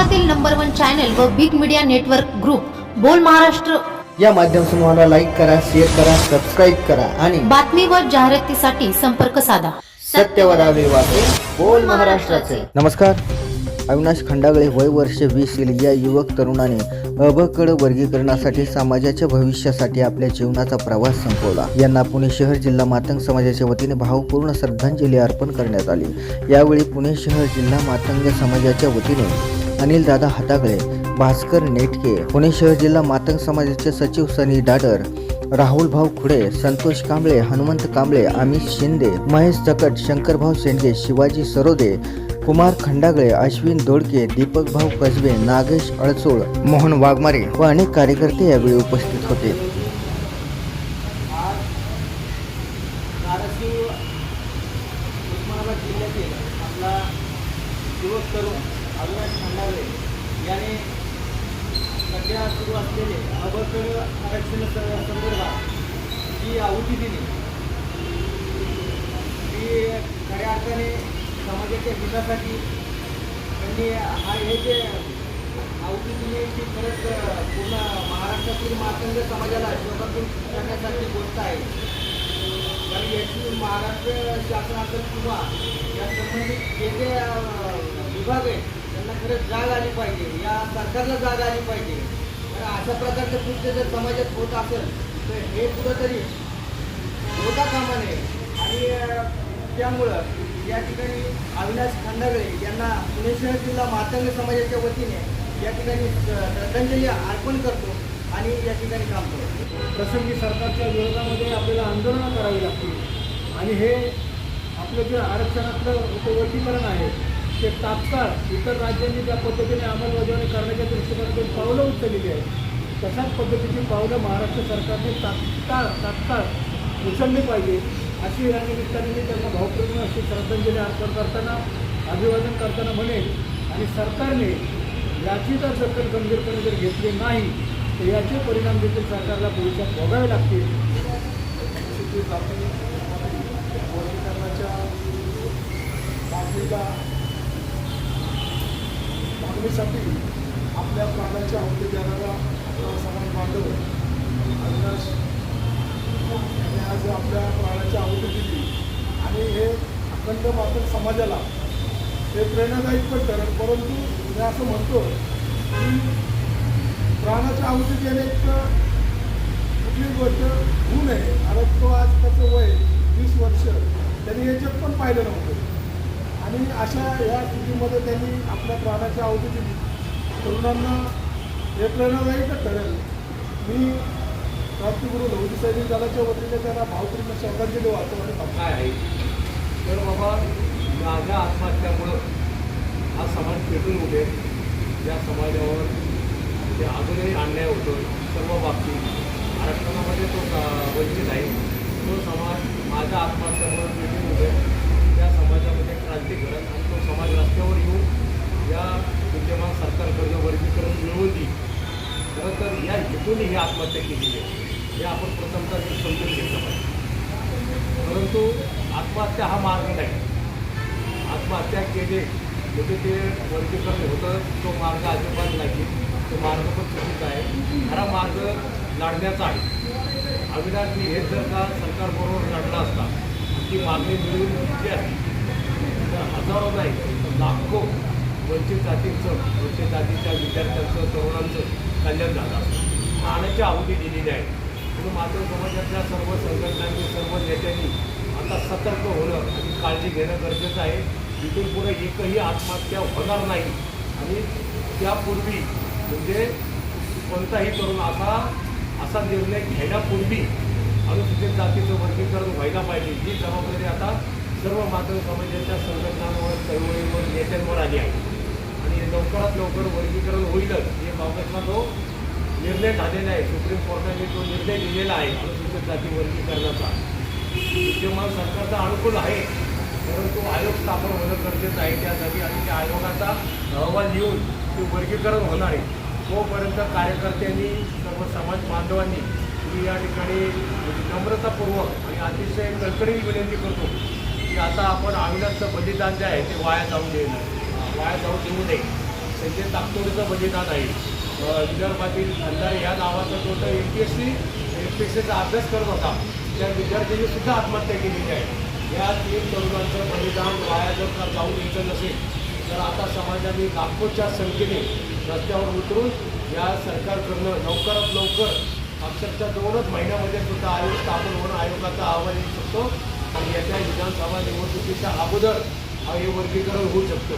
महाराष्ट्रातील number one channel व big media network group Bol Maharashtra. या माध्यम समूहाला लाईक करा शेअर करा सबस्क्राईब करा आणि बातमी व जाहिरातीसाठी संपर्क साधा. सत्यवरावे वाचे बोल महाराष्ट्राचे. नमस्कार. अविनाश खंडागळे वय वर्ष वीस येईल. या युवक तरुणाने अबकड वर्गीकरणासाठी समाजाच्या भविष्यासाठी आपल्या जीवनाचा प्रवास संपवला. यांना पुणे शहर जिल्हा मातंग समाजाच्या वतीने भावपूर्ण श्रद्धांजली अर्पण करण्यात आली. यावेळी पुणे शहर जिल्हा मातंग समाजाच्या वतीने अनिल दादा हातागळे भास्कर नेटके पुणे शहर जिल्हा मातंग समाजाचे सचिव सनी डाडर राहुल भाऊ खुडे संतोष कांबळे हनुमंत कांबळे अमित शिंदे महेश चकट शंकरभाऊ शेंडगे शिवाजी सरोदे कुमार खंडागळे अश्विन दोडके दीपक भाऊ कसबे नागेश अळसोळ मोहन वाघमारे व अनेक कार्यकर्ते यावेळी उपस्थित होते. उस्मानाबाद जिल्ह्यातील आपला युवक तरुण अविनाश खंडागळे याने सध्या सुरू असलेले अबकड आरक्षण संदर्भात जी आहुती दिली ती खऱ्या अर्थाने समाजाच्या हितासाठी त्यांनी हा हे जे आहुती दिली ती खरंच पूर्ण महाराष्ट्रातील मातंग समाजाला शोधातून करण्यासारखी गोष्ट आहे. कारण याची महाराष्ट्र शासनाचं किंवा या संबंधित जे जे विभाग आहेत त्यांना खरंच जाग आली पाहिजे. या सरकारला जाग आली पाहिजे. कारण अशा प्रकारचं कृत्य जर समाजात होत असेल तर हे कुठंतरी होता कामा नये आणि त्यामुळं या ठिकाणी अविनाश खंडागळे यांना पुणे शहर जिल्हा मातंग समाजाच्या वतीने या ठिकाणी श्रद्धांजली अर्पण करतो आणि या ठिकाणी काम करतो. प्रसंगी सरकारच्या विरोधामध्ये आपल्याला आंदोलनं करावी लागतील. आणि हे आपलं जे आरक्षणातलं उपवर्गीकरण आहे ते तात्काळ इतर राज्यांनी ज्या पद्धतीने अंमलबजावणी करण्याच्या दृष्टिकोनातून पावलं उचललेली आहेत तशाच पद्धतीची पावलं महाराष्ट्र सरकारने तात्काळ तात्काळ उचलली पाहिजे अशी या निमित्ताने मी त्यांना भावपूर्ण अशी श्रद्धांजली अर्पण करताना अभिवादन करताना म्हणेन. आणि सरकारने याची जर दखल गंभीरपणे जर घेतली नाही तर याचे परिणाम देखील सरकारला भविष्यात भोगावे लागतील. अनुसूचित जाती आपल्या प्राणाच्या आहुती देणारा आपला समाज बांधव अविनाश यांनी आज आपल्या प्राणाची आहुती दिली. आणि हे अखंड मात्र समाजाला हे प्रेरणादायी पण ठरेल. परंतु मी असं म्हणतो की प्राणाच्या आहुती देणे एक कुठली गोष्ट होऊ नये. आणि तो आज त्याचं वय वीस वर्ष त्यांनी हे जग पण पाहिलं नव्हतं. आणि अशा या स्थितीमध्ये त्यांनी आपल्या प्राणाची आहुती दिली तरुणांना हे प्रेरणादायीच ठरेल मी क्रांतिगुरू लवजी सैनिक दलाच्या वतीने त्यांना भावपूर्ण श्रद्धांजली वाहतो आणि काय आहे? तर बाबा माझ्या आत्महत्यामुळं हा समाज पेटून उठेल. या समाजावर जे अजूनही अन्याय होतो सर्व बाबतीत आरक्षणामध्ये तो वंचित आहे. तो समाज माझ्या आत्महत्यामुळं पेटून उठेल त्या समाजामध्ये क्रांती घडत आणि तो समाज रस्त्यावर येऊन या विद्यमान सरकारकडनं वर्गीकरण मिळवून देईल खरं तर या हेतूने ही आत्महत्या केलेली आहे हे आपण प्रथमतः हे समजून घेतलं पाहिजे परंतु आत्महत्या हा मार्ग नाही. आत्महत्या केले म्हणजे ते वर्गीकरण होतं तो मार्ग अजिबात नाही. तो मार्ग पण चुकीचा आहे. खरा मार्ग लढण्याचा आहे. अविनाशनी हे जर का सरकारबरोबर लढला असता ती मागणी मिळून घेतली असती तर हजारो नाही तर लाखो वंचित जातींचं वंचित जातीच्या विद्यार्थ्यांचं तरुणांचं कल्याण झालं असतं. आणायची आहुती दिलेली आहे म्हणून मात्र समाजातल्या सर्व संघटनांनी सर्व नेत्यांनी आता सतर्क होणं आणि काळजी घेणं गरजेचं आहे. तिथून पुढे एकही आत्महत्या होणार नाही. आणि त्यापूर्वी म्हणजे कोणताही तरुण असा असा निर्णय घेण्यापूर्वी अनुसूचित जातीचं वर्गीकरण व्हायला पाहिजे. ही जबाबदारी आता सर्व मात्र समाजाच्या संघटनांवर चळवळीवर नेत्यांवर आली आहे. आणि लवकरात लवकर वर्गीकरण होईलच हे बाबतचा जो निर्णय झालेला आहे. सुप्रीम कोर्टाने जो निर्णय दिलेला आहे अनुसूचित जाती वर्गीकरणाचा. विद्यमान सरकारचा अनुकूल आहे परंतु आयोग स्थापन होणं गरजेचं आहे त्यासाठी आणि त्या आयोगाचा अहवाल येऊन ते वर्गीकरण होणार आहे. तोपर्यंत कार्यकर्त्यांनी सर्व समाज बांधवांनी मी या ठिकाणी नम्रतापूर्वक आणि अतिशय कळकळीने विनंती करतो की आता आपण अविनाशचं बलिदान जे आहे ते वाया जाऊ देऊ नये. वाया जाऊ देऊ नये. संजय ताकतोडीचं बलिदान आहे. विदर्भातील खंडारे या नावाचा तो तर M P S C M P S सीचा अभ्यास करत होता. त्या विद्यार्थ्यांनी सुद्धा आत्महत्या केलेली आहे. या तीन तरुणांचं बलिदान वाया जर का जाऊ द्यायचं नसेल तर आता समाजाने लाखोच्या संख्येने रस्त्यावर उतरून या सरकारकडनं लवकरात लवकर अक्षरशः दोनच महिन्यामध्ये सुद्धा आयोग स्थापन होणं आयोगाचा अहवाल येऊ शकतो आणि याच्या विधानसभा निवडणुकीच्या अगोदर हे वर्गीकरण होऊ शकतं.